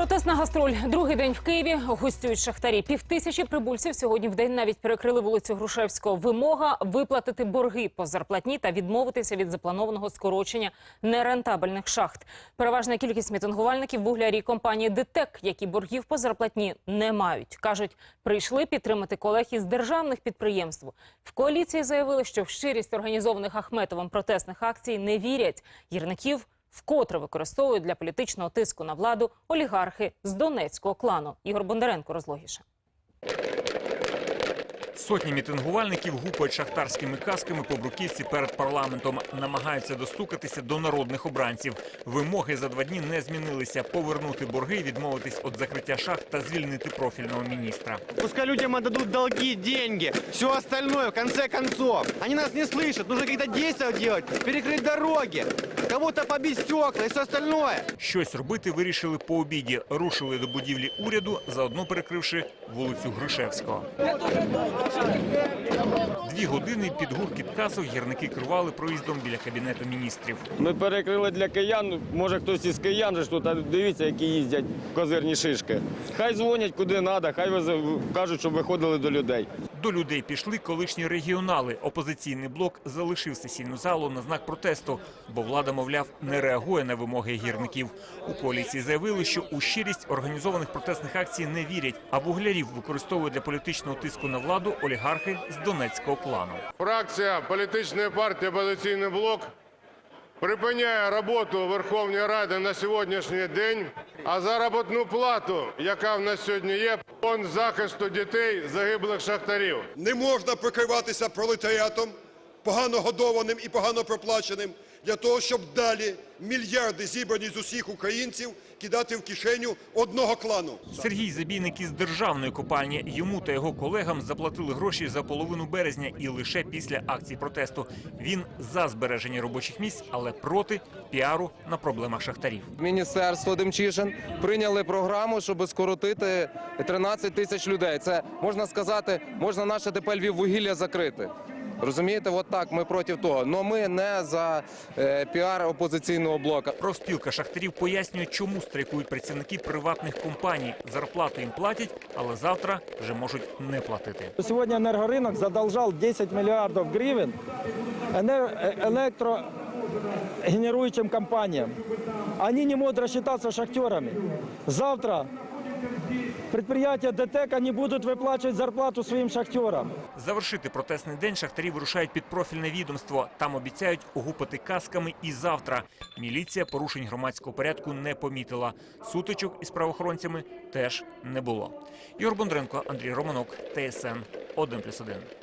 Протестна гастроль. Другий день в Києві гостюють шахтарі. Півтисячі прибульців сьогодні в день навіть перекрили вулицю Грушевського. Вимога виплатити борги по зарплатні та відмовитися від запланованого скорочення нерентабельних шахт. Переважна кількість мітингувальників вуглярі компанії ДТЕК, які боргів по зарплатні не мають. Кажуть, прийшли підтримати колег із державних підприємств. В коаліції заявили, що в щирість організованих Ахметовим протестних акцій не вірять. Гірників вкотре використовують для політичного тиску на владу олігархи з Донецького клану. Ігор Бондаренко розлогіше. Сотні мітингувальників гупають шахтарськими касками по бруківці перед парламентом. Намагаються достукатися до народних обранців. Вимоги за два дні не змінилися: повернути борги, відмовитись від закриття шахт та звільнити профільного міністра. Пускай людям отдадут долги, деньги, все остальное в конце концов. Они нас не слышат, нужно какие-то действия делать, перекрыть дороги, кого-то побить стекла и все остальное. Щось робити вирішили по обіді. Рушили до будівлі уряду, заодно перекривши вулицю Грушевського. Дві години під гуркіт касок гірники керували проїздом біля кабінету міністрів. Ми перекрили для киян. Може хтось із киян же ж тут а дивіться, які їздять козирні шишки. Хай дзвонять куди треба, хай кажуть, щоб виходили до людей. До людей пішли колишні регіонали. Опозиційний блок залишив сесійну залу на знак протесту, бо влада, мовляв, не реагує на вимоги гірників. У коаліції заявили, що у щирість організованих протестних акцій не вірять, а вуглярів використовують для політичного тиску на владу олігархи з Донецького клану. Фракція політичної партії «Опозиційний блок» припиняє роботу Верховної Ради на сьогоднішній день, а заробітну плату, яка в нас сьогодні є, фонд захисту дітей загиблих шахтарів. Не можна прикриватися пролетаріатом, погано годованим і погано проплаченим, для того, щоб далі мільярди, зібрані з усіх українців, кидати в кишеню одного клану. Сергій Забійник із державної копальні. Йому та його колегам заплатили гроші за половину березня і лише після акції протесту. Він за збереження робочих місць, але проти піару на проблемах шахтарів. Міністерство Демчишин прийняли програму, щоб скоротити 13 тисяч людей. Це можна сказати, можна наше ТП Львів вугілля закрити. Розумієте, от так ми проти того. Но ми не за е, піар опозиційного блока. Профспілка шахтарів пояснює, чому страйкують працівники приватних компаній. Зарплату їм платять, але завтра вже можуть не платити. Сегодня энергорынок задолжал 10 миллиардов гривен энер- э, электрогенерующим компаниям. Они не могут рассчитаться с шахтерами. Завтра предприятия ДТЕК они будут выплачивать зарплату своим шахтерам. Завершити протестний день шахтарі вирушають під профільне відомство. Там обіцяють огупати касками і завтра. Міліція порушень громадського порядку не помітила. Сутичок із правоохоронцями теж не було. Ігор Бондренко, Андрій Романок, ТСН 1+,1.